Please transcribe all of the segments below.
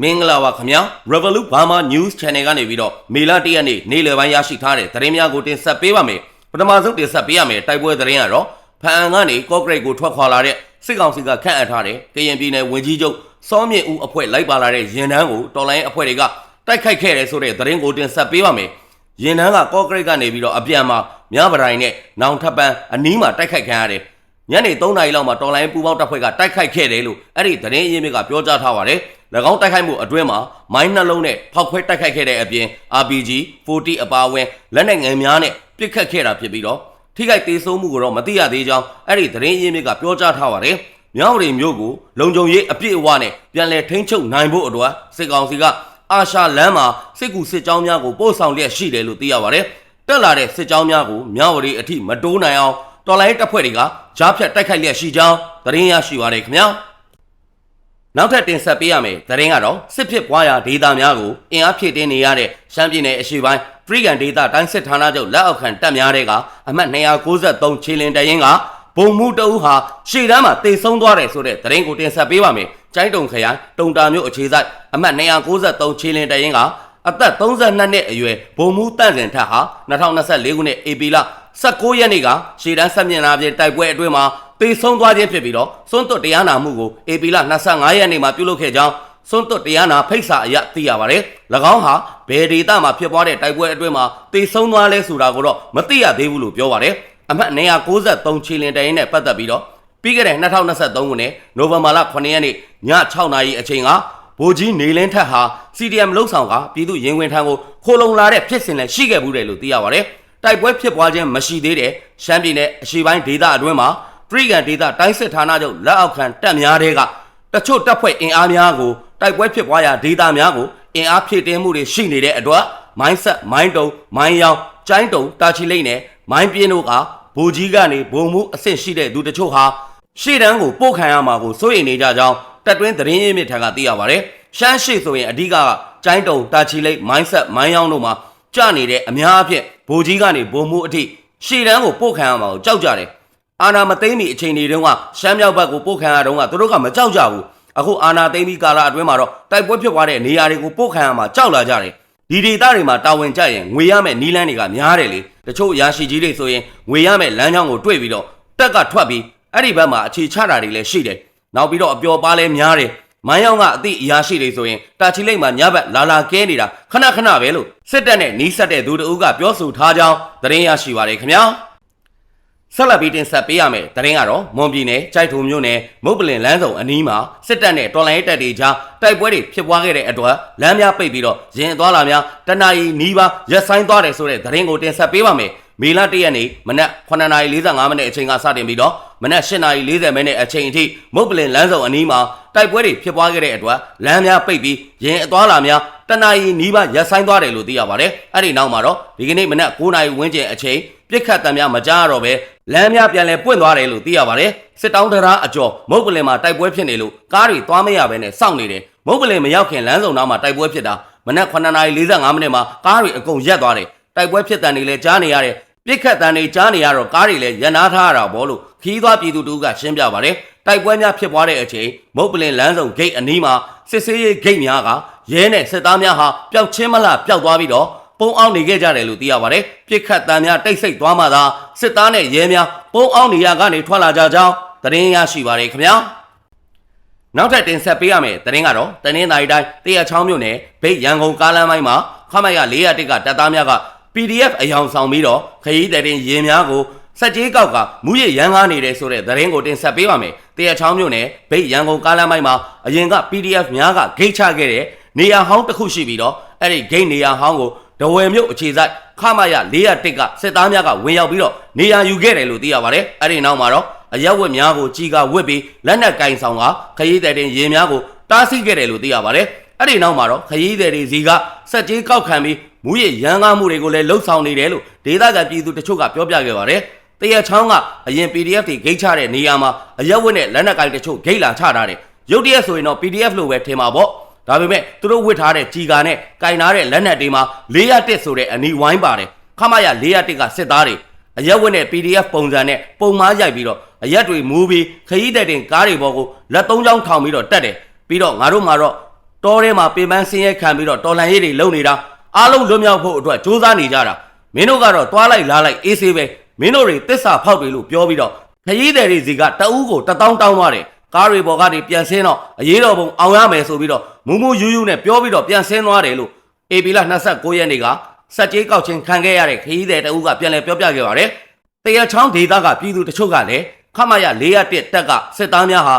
မင်္ဂလာပါခင်ဗျာ Revolut Burma News Channel ကနေပြီးတော့မေလ၁ရက်နေ့နေ့လယ်ပိုင်းရရှိထားတဲ့သတင်းများကိုတင်ဆက်ပေးပါမယ်ပထမဆုံးတင်ဆက်ပေးရမယ်တိုက်ပွဲသတင်းကတော့ဖန်အံကနေကော့ဂရိတ်ကိုထွက်ခွာလာတဲ့စစ်ကောင်စီကခန့်အပ်ထားတဲ့ကရင်ပြည်နယ်ဝင်ကြီးချုပ်စောမြင့်ဦးအဖွဲ့လိုက်ပါလာတဲ့ရင်တန်းကိုတော်လိုင်းအဖွဲ့တွေကတိုက်ခိုက်ခဲ့တယ်ဆိုတဲ့သတင်းကိုတင်ဆက်ပေးပါမယ်ရင်တန်းကကော့ဂရိတ်ကနေပြီးတော့အပြန်မှာမြပတိုင်းနဲ့နောင်ထပ်ပန်းအနီးမှာတိုက်ခိုက်ခံရတယ်ညနေ3နာရီလောက်မှာတော်လိုင်းပူပေါင်းတပ်ဖွဲ့ကတိုက်ခိုက်ခဲ့တယ်လို့အဲ့ဒီသတင်းအရင်းမြစ်ကပြောကြားထားပါတယ်။၎ င်းတိုက်ခိုက်မှုအတွင်းမှာမိုင်းနှလုံးနဲ့ဖောက်ခွဲတိုက်ခိုက်ခဲ့တဲ့အပြင် RPG 40အပါအဝင်လက်နက်ငယ်များနဲ့ပစ်ခတ်ခဲ့တာဖြစ်ပြီးတော့ထိခိုက်သေးဆုံးမှုကိုတော့မသိရသေးကြောင်းအဲ့ဒီသတင်းအရင်းမြစ်ကပြောကြားထားပါတယ်။မြောက်ရီမျိုးကိုလုံခြုံရေးအပြည့်အဝနဲ့ပြန်လည်ထိန်းချုပ်နိုင်ဖို့အတွက်စစ်ကောင်စီကအာရှလမ်းမှာစစ်ကူစစ်ကြောင်းများကိုပို့ဆောင်လျက်ရှိတယ်လို့သိရပါတယ်။တက်လာတဲ့စစ်ကြောင်းများကိုမြောက်ရီအထိမတိုးနိုင်အောင်တော်လိုင်းတပ်ဖွဲ့တွေကကြားဖြတ်တိုက်ခိုက်လျက်ရှိကြောင်းသတင်းရရှိပါတယ်ခင်ဗျာ နောက်ထပ်တင်ဆက်ပေးရမယ်သတင်းကတော့စစ်ဖြစ်ပွားရာဒေသများကိုအင်အားဖြည့်တင်းနေရတဲ့ရှမ်းပြည်နယ်အရှေ့ပိုင်းဖရီကန်ဒေသတိုင်းစစ်ဌာနချုပ်လက်အောက်ခံတပ်များတွေကအမှတ်293ခြေလင်တရင်ကဘုံမှုတအုပ်ဟာရှေ့တန်းမှာတိတ်ဆုံးသွားတယ်ဆိုတဲ့သတင်းကိုတင်ဆက်ပေးပါမယ်ကျိုင်းတုံခရိုင်တုံတာမြို့အခြေစိုက်အမှတ်293ခြေလင်တရင်ကအသက်32နှစ်အရွယ်ဘုံမှုတန့်စင်ထက်ဟာ2024ခုနှစ်ဧပြီလ19ရက်နေ့ကရှေ့တန်းဆက်မြင်လာပြတိုက်ပွဲအတွင်းမှာ တေဆုံးသွားခြင်းဖြစ်ပြီးတော့စွန့်တွတ်တရားနာမှုကိုဧပြီလ25ရက်နေ့မှာပြုလုပ်ခဲ့ကြောင်းစွန့်တွတ်တရားနာဖိတ်စာအရသိရပါတယ်။၎င်းဟာဘယ်ဒေတာမှာဖြစ်ပွားတဲ့တိုက်ပွဲအတွင်းမှာတေဆုံးသွားလဲဆိုတာကိုတော့မသိရသေးဘူးလို့ပြောပါတယ်။အမှတ်293ခြေလင်တရင်နဲ့ပတ်သက်ပြီးတော့ပြီးခဲ့တဲ့2023ခုနှစ်နိုဝင်ဘာလ9ရက်နေ့ည6နာရီအချိန်ကဗိုလ်ကြီးနေလင်းထက်ဟာ CDM လုံဆောင်ကပြည်သူရင်ဝင်ထံကိုခိုလုံလာတဲ့ဖြစ်စဉ်လည်းရှိခဲ့ဘူးတယ်လို့သိရပါတယ်။တိုက်ပွဲဖြစ်ပွားခြင်းမရှိသေးတဲ့ရှမ်းပြည်နယ်အရှေ့ပိုင်းဒေသအတွင်းမှာ ဖရီကန်ဒေသတိုင်းစစ်ဌာနချုပ်လက်အောက်ခံတပ်များတွေကတချို့တပ်ဖွဲ့အင်အားများကိုတိုက်ပွဲဖြစ်ပွားရာဒေသများကိုအင်အားဖြည့်တင်းမှုတွေရှိနေတဲ့အတွက်မိုင်းဆက်မိုင်းတုံမိုင်းယောင်ကျိုင်းတုံတာချီလိတ်နဲ့မိုင်းပြင်းတို့ကဗိုလ်ကြီးကနေဘုံမှုအဆင့်ရှိတဲ့သူတချို့ဟာရှေ့တန်းကိုပို့ခံရမှာကိုစိုးရိမ်နေကြကြောင်းတပ်တွင်းသတင်းရင်းမြစ်ထံကသိရပါတယ်ရှမ်းရှိဆိုရင်အဓိကကျိုင်းတုံတာချီလိတ်မိုင်းဆက်မိုင်းယောင်တို့မှာကြနေတဲ့အများအပြည့်ဗိုလ်ကြီးကနေဘုံမှုအထိရှေ့တန်းကိုပို့ခံရမှာကိုကြောက်ကြတယ် အာနာမသိမ့်မီအချိန်တွေတုန်းကရှမ်းမြောက်ဘက်ကိုပို့ခံရတုန်းကသူတို့ကမကြောက်ကြဘူးအခုအာနာသိမ့်မီကာလအတွင်းမှာတော့တိုက်ပွဲဖြစ်သွားတဲ့နေရာတွေကိုပို့ခံရမှာကြောက်လာကြတယ်ဒီဒေသတွေမှာတာဝန်ကျရင်ငွေရမဲ့နီးလန်းတွေကများတယ်လေတချို့ရာရှိကြီးတွေဆိုရင်ငွေရမဲ့လမ်းကြောင်းကိုတွေ့ပြီးတော့တက်ကထွက်ပြီးအဲ့ဒီဘက်မှာအခြေချတာတွေလည်းရှိတယ်နောက်ပြီးတော့အပျော်ပါလဲများတယ်မိုင်းယောင်ကအသည့်အရာရှိတွေဆိုရင်တာချီလိတ်မှာညဘက်လာလာကဲနေတာခဏခဏပဲလို့စစ်တပ်နဲ့နီးစပ်တဲ့သူတအုပ်ကပြောဆိုထားကြောင်းသတင်းရရှိပါတယ်ခင်ဗျာ ဆက်လက်ပြီးတင်ဆက်ပေးရမယ်တရင်ကတော့မွန်ပြည်နယ်ကြိုက်ထုံမြို့နယ်မုတ်ပလင်လမ်းဆောင်အနီးမှာစစ်တပ်နဲ့တော်လိုင်းတပ်တွေကြားတိုက်ပွဲတွေဖြစ်ပွားခဲ့တဲ့အတွက်လမ်းများပိတ်ပြီးတော့ရင်သွားလာများတနအီနီးပါးရက်ဆိုင်သွားတယ်ဆိုတဲ့တရင်ကိုတင်ဆက်ပေးပါမယ်မေလ၁ရက်နေ့မနက်9:45မိနစ်အချိန်ကစတင်ပြီးတော့မနက်8:40မိနစ်အချိန်အထိမုတ်ပလင်လမ်းဆောင်အနီးမှာတိုက်ပွဲတွေဖြစ်ပွားခဲ့တဲ့အတွက်လမ်းများပိတ်ပြီးရင်အသွားလာများ တနအီနီးပါးရက်ဆိုင်သွားတယ်လို့သိရပါတယ်အဲ့ဒီနောက်မှာတော့ဒီကနေ့မနက်9:00ဝန်းကျင်အချိန်ပြစ်ခတ်တံများမကြားတော့ပဲလမ်းများပြန်လဲပွင့်သွားတယ်လို့သိရပါတယ်စစ်တောင်းတရာအကျော်မုတ်ပလင်မှာတိုက်ပွဲဖြစ်နေလို့ကားတွေသွားမရဘဲနဲ့စောင့်နေတယ်မုတ်ပလင်မရောက်ခင်လမ်းဆောင်နားမှာတိုက်ပွဲဖြစ်တာမနက်9:45မိနစ်မှာကားတွေအကုန်ရက်သွားတယ်တိုက်ပွဲဖြစ်တဲ့နေလဲကြားနေရတယ်ပြစ်ခတ်တန်တွေကြားနေရတော့ကားတွေလည်းရန်နာထားရတာဘောလို့ခီးသွားပြည်သူတို့ကရှင်းပြပါတယ်တိုက်ပွဲများဖြစ်ပွားတဲ့အချိန်မုတ်ပလင်လမ်းဆောင်ဂိတ်အနီးမှာစစ်ဆေးရေးဂိတ်များက ရဲနဲ့စစ်သားများဟာပျောက်ချင်းမလားပျောက်သွားပြီးတော့ပုံအောင်နေခဲ့ကြတယ်လို့သိရပါတယ်ပြစ်ခတ်တန်များတိတ်ဆိတ်သွားမှသာစစ်သားနဲ့ရဲများပုံအောင်နေရကနေထွက်လာကြကြောင်းသတင်းရရှိပါတယ်ခင်ဗျာနောက်ထပ်တင်ဆက်ပေးရမယ်သတင်းကတော့တနင်္သာရီတိုင်းတရချောင်းမြို့နယ်ဗိတ်ရန်ကုန်ကားလမ်းပိုင်းမှာခမရ401ကတပ်သားများက PDF အယောင်ဆောင်ပြီးတော့ခရီးတဲ့တင်ရင်များကိုစက်ကြီးကောက်ကမူရရန်ကားနေတယ်ဆိုတဲ့သတင်းကိုတင်ဆက်ပေးပါမယ်။တရချောင်းမြို့နယ်ဗိတ်ရန်ကုန်ကားလမ်းပိုင်းမှာအရင်က PDF များကဂိတ်ချခဲ့တဲ့ နေရာဟောင်းတစ်ခုရှိပြီးတော့အဲ့ဒီဂိတ်နေရာဟောင်းကိုဒဝယ်မြို့အခြေစိုက်ခမရ401ကစစ်သားများကဝင်ရောက်ပြီးတော့နေရာယူခဲ့တယ်လို့သိရပါတယ်။အဲ့ဒီနောက်မှာတော့အရက်ဝက်များကိုကြီးကဝစ်ပြီးလက်နက်ကင်ဆောင်ကခရီးတဲ့တင်ရင်များကိုတားဆီးခဲ့တယ်လို့သိရပါတယ်။အဲ့ဒီနောက်မှာတော့ခရီးသည်တွေစီကစက်ကြီးကောက်ခံပြီးမူရရန်ကားမှုတွေကိုလည်းလှုပ်ဆောင်နေတယ်လို့ဒေသခံပြည်သူတချို့ကပြောပြခဲ့ပါတယ်။တရချောင်းကအရင် PDF တွေဂိတ်ချတဲ့နေရာမှာအရက်ဝက်နဲ့လက်နက်ကိုင်တချို့ဂိတ်လာချထားတယ်။ရုတ်တရက်ဆိုရင်တော့ PDF လို့ပဲထင်ပါပေါ့။ ဒါပေမဲ့သူတို့ဝစ်ထားတဲ့ကြီးကာနဲ့ကင်ထားတဲ့လက်နက်တွေမှာ401ဆိုတဲ့အနီဝိုင်းပါတယ်။ခမရ401ကစစ်သားတွေအရက်ဝက်နဲ့ PDF ပုံစံနဲ့ပုံမားရိုက်ပြီးတော့အရက်တွေမူးပြီးခရီးတဲ့တင်ကားတွေပေါ်ကိုလက်သုံးချောင်းထောင်ပြီးတော့တက်တယ်။ပြီးတော့ငါတို့မှာတော့တောထဲမှာပင်ပန်းဆင်းရဲခံပြီးတော့တော်လန်ရေးတွေလုပ်နေတာအားလုံးလွတ်မြောက်ဖို့အတွက်စူးစမ်းနေကြတာမင်းတို့ကတော့တွားလိုက်လားလိုက်အေးဆေးပဲမင်းတို့တွေတစ္ဆာဖောက်တယ်လို့ပြောပြီးတော့ခရီးသည်တွေစီကတအူးကိုတထောင်းတောင်းသွားတယ် ကားတွေပေါ်ကနေပြန်ဆင်းတော့အရေးတော်ပုံအောင်ရမယ်ဆိုပြီးတော့မူမူယူးယူးနဲ့ပြောပြီးတော့ပြန်ဆင်းသွားတယ်လို့အေပီလာ29ရက်နေ့ကစက်ကြီးကောက်ချင်းခံခဲ့ရတဲ့ခရီးသည်တအူးကပြန်လည်ပြောပြခဲ့ပါတယ်တရချောင်းဒေသကပြည်သူတချို့ကလည်းခမရ401တက်ကစစ်သားများဟာ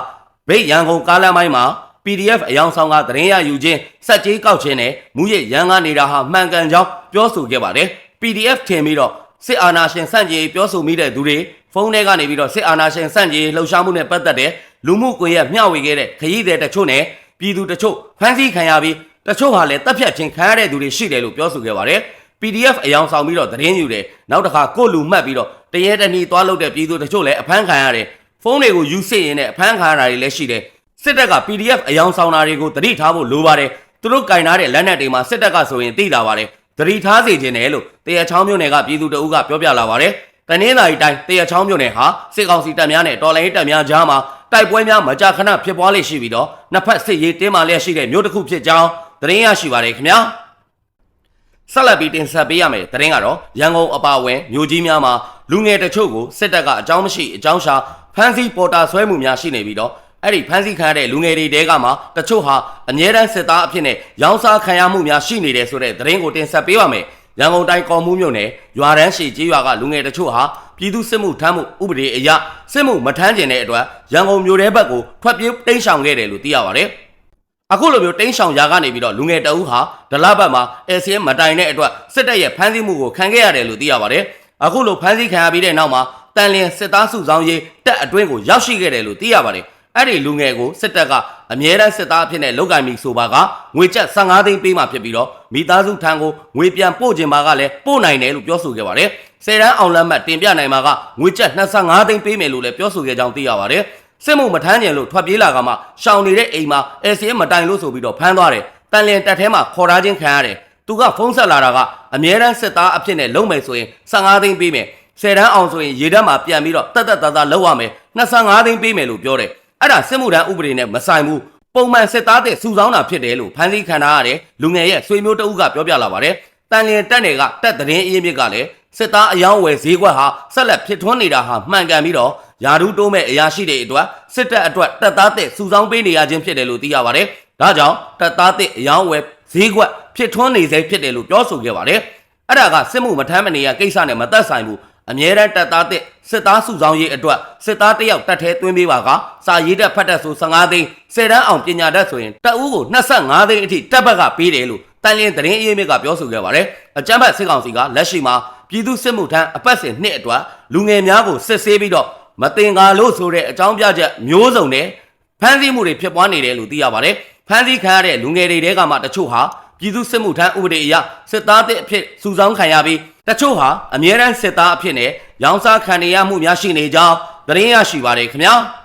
ဗိတ်ရန်ကုန်ကားလမ်းပိုင်းမှာ PDF အယောင်ဆောင်ကသတင်းရယူခြင်းစက်ကြီးကောက်ခြင်းနဲ့မူရစ်ရန်ကနေတာဟာမှန်ကန်ကြောင်းပြောဆိုခဲ့ပါတယ် PDF ထင်ပြီးတော့စစ်အာဏာရှင်စန့်ကျင်ရေးပြောဆိုမိတဲ့သူတွေဖုန်းထဲကနေပြီးတော့စစ်အာဏာရှင်စန့်ကျင်ရေးလှုပ်ရှားမှုနဲ့ပတ်သက်တဲ့ လူမှုကွန်ရက်မျှဝေခဲ့တဲ့ခရီးသည်တချို့နဲ့ပြည်သူတချို့ဖမ်းဆီးခံရပြီးတချို့ဟာလည်းတပ်ဖြတ်ခြင်းခံရတဲ့သူတွေရှိတယ်လို့ပြောဆိုခဲ့ပါတယ် PDF အယောင်ဆောင်ပြီးတော့သတင်းယူတယ်နောက်တစ်ခါကိုယ့်လူမှတ်ပြီးတော့တရေတဏီသွားလုပ်တဲ့ပြည်သူတချို့လည်းအဖမ်းခံရတယ်ဖုန်းတွေကိုယူစစ်ရင်လည်းအဖမ်းခံရတာတွေလည်းရှိတယ်စစ်တပ်က PDF အယောင်ဆောင်တာတွေကိုတတိထားဖို့လိုပါတယ်သူတို့ကင်ထားတဲ့လက်နက်တွေမှာစစ်တပ်ကဆိုရင်သိတာပါတယ်တတိထားစေခြင်းတယ်လို့တရချောင်းမြို့နယ်ကပြည်သူတအုပ်ကပြောပြလာပါတယ် တနင်္သာရီတိုင်းတရချောင်းမြို့နယ်ဟာစစ်ကောင်စီတပ်များနဲ့တော်လိုင်းရေးတပ်များကြားမှာတိုက်ပွဲများမကြာခဏဖြစ်ပွားလေရှိပြီးတော့နှစ်ဖက်စစ်ရေးတင်းမာလျက်ရှိတဲ့မြို့တစ်ခုဖြစ်ကြောင်းသတင်းရရှိပါတယ်ခင်ဗျာဆက်လက်ပြီးတင်ဆက်ပေးရမယ်တရင်ကတော့ရန်ကုန်အပါအဝင်မြို့ကြီးများမှာလူငယ်တချို့ကိုစစ်တပ်ကအကြောင်းမရှိအကြောင်းရှာဖမ်းဆီးပေါ်တာဆွဲမှုများရှိနေပြီးတော့အဲ့ဒီဖမ်းဆီးခံရတဲ့လူငယ်တွေတဲကမှတချို့ဟာအမြဲတမ်းစစ်သားအဖြစ်နဲ့ရောင်းစားခံရမှုများရှိနေတယ်ဆိုတဲ့တရင်ကိုတင်ဆက်ပေးပါမယ် ရန်ကုန်တိုင်းကော်မှုမြို့နယ်ရွာတန်းရှိကြီးရွာကလူငယ်တချို့ဟာပြည်သူစစ်မှုထမ်းမှုဥပဒေအရစစ်မှုမထမ်းကျင်တဲ့အတွက်ရန်ကုန်မြို့ထဲဘက်ကိုထွက်ပြေးတိမ်းရှောင်ခဲ့တယ်လို့သိရပါတယ်အခုလိုမျိုးတင်းရှောင်ရာကနေပြီးတော့လူငယ်တအူးဟာဒလဘတ်မှာ ACM မတိုင်တဲ့အတွက်စစ်တပ်ရဲ့ဖမ်းဆီးမှုကိုခံခဲ့ရတယ်လို့သိရပါတယ်။အခုလိုဖမ်းဆီးခံရပြီးတဲ့နောက်မှာတန်လျင်စစ်သားစုဆောင်ရေးတပ်အတွင်းကိုရောက်ရှိခဲ့တယ်လို့သိရပါတယ်။ အဲ့ဒီလူငယ်ကိုစစ်တပ်ကအမြဲတမ်းစစ်သားအဖြစ်နဲ့လောက်ကင်မီဆိုပါကငွေကျပ်15သိန်းပေးမှဖြစ်ပြီးတော့မိသားစုထံကိုငွေပြန်ပို့ခြင်းပါကလည်းပို့နိုင်တယ်လို့ပြောဆိုခဲ့ပါတယ်။ဆယ်တန်းအောင်လက်မှတ်တင်ပြနိုင်မှာကငွေကျပ်25သိန်းပေးမယ်လို့လည်းပြောဆိုခဲ့ကြောင်းသိရပါတယ်။စစ်မှုမထမ်းကျင်လို့ထွက်ပြေးလာကမှရှောင်နေတဲ့အိမ်မှာ LCM မတိုင်လို့ဆိုပြီးတော့ဖမ်းသွားတယ်။တန်လျင်တက်ထဲမှာခေါ်ထားခြင်းခံရတယ်။သူကဖုန်းဆက်လာတာကအမြဲတမ်းစစ်သားအဖြစ်နဲ့လုံမယ်ဆိုရင်15သိန်းပေးမယ်။10တန်းအောင်ဆိုရင်ရေတက်မှာပြန်ပြီးတော့တက်တက်သားသားလောက်ရမယ်။25သိန်းပေးမယ်လို့ပြောတယ်။ အဲ့ဒါစစ်မှုထမ်းဥပဒေနဲ့မဆိုင်ဘူး။ပုံမှန်စစ်သားတဲ့စုဆောင်းတာဖြစ်တယ်လို့ဖမ်းဆီးခံထားရတဲ့လူငယ်ရဲ့ဆွေမျိုးတဦးကပြောပြလာပါတယ်။တန်လျင်တက်နယ်ကတက်သတင်းအရင်းမြစ်ကလည်းစစ်သားအယောင်းဝယ်ဈေးကွက်ဟာဆက်လက်ဖြစ်ထွန်းနေတာဟာမှန်ကန်ပြီးတော့ယာဒူးတိုးမဲ့အရာရှိတွေအတွက်စစ်တပ်အတွက်တပ်သားတဲ့စုဆောင်းပေးနေရခြင်းဖြစ်တယ်လို့သိရပါတယ်။ဒါကြောင့်တပ်သားတဲ့အယောင်းဝယ်ဈေးကွက်ဖြစ်ထွန်းနေစေဖြစ်တယ်လို့ပြောဆိုခဲ့ပါတယ်။အဲ့ဒါကစစ်မှုမထမ်းမနေရကိစ္စနဲ့မသက်ဆိုင်ဘူး။ အမြဲတမ်းတပ်သားတဲ့စစ်သားစုဆောင်းရေးအတွက်စစ်သားတစ်ယောက်တက်ထဲသွင်းပေးပါကစာရေးတက်ဖတ်တက်ဆို15သိန်း10တန်းအောင်ပညာတတ်ဆိုရင်တပ်ဦးကို25သိန်းအထိတပ်ဘက်ကပေးတယ်လို့တန်လင်းသတင်းအရေးမြစ်ကပြောဆိုခဲ့ပါတယ်။အကြမ်းဖက်စစ်ကောင်စီကလက်ရှိမှာပြည်သူစစ်မှုထမ်းအပတ်စဉ်နှစ်အတွက်လူငယ်များကိုစစ်ဆေးပြီးတော့မတင်ကားလို့ဆိုတဲ့အကြောင်းပြချက်မျိုးစုံနဲ့ဖမ်းဆီးမှုတွေဖြစ်ပွားနေတယ်လို့သိရပါတယ်။ဖမ်းဆီးခံရတဲ့လူငယ်တွေတဲကမှတချို့ဟာပြည်သူစစ်မှုထမ်းဥပဒေအရစစ်သားတဲ့အဖြစ်စုဆောင်းခံရပြီး တချို့ဟာအမြဲတမ်းစစ်သားအဖြစ်နဲ့ရောင်းစားခံရမှုများရှိနေကြောင်းသတင်းရရှိပါတယ်ခင်ဗျာ။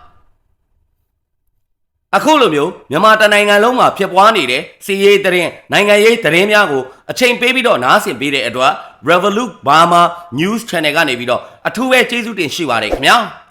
အခုလိုမျိုးမြန်မာတနိုင်ငံလုံးမှာဖြစ်ပွားနေတဲ့စီးရေးသတင်းနိုင်ငံရေးသတင်းများကိုအချိန်ပေးပြီးတော့နားဆင်ပေးတဲ့အတွက် Revolut Burma News Channel ကနေပြီးတော့အထူးပဲကျေးဇူးတင်ရှိပါတယ်ခင်ဗျာ။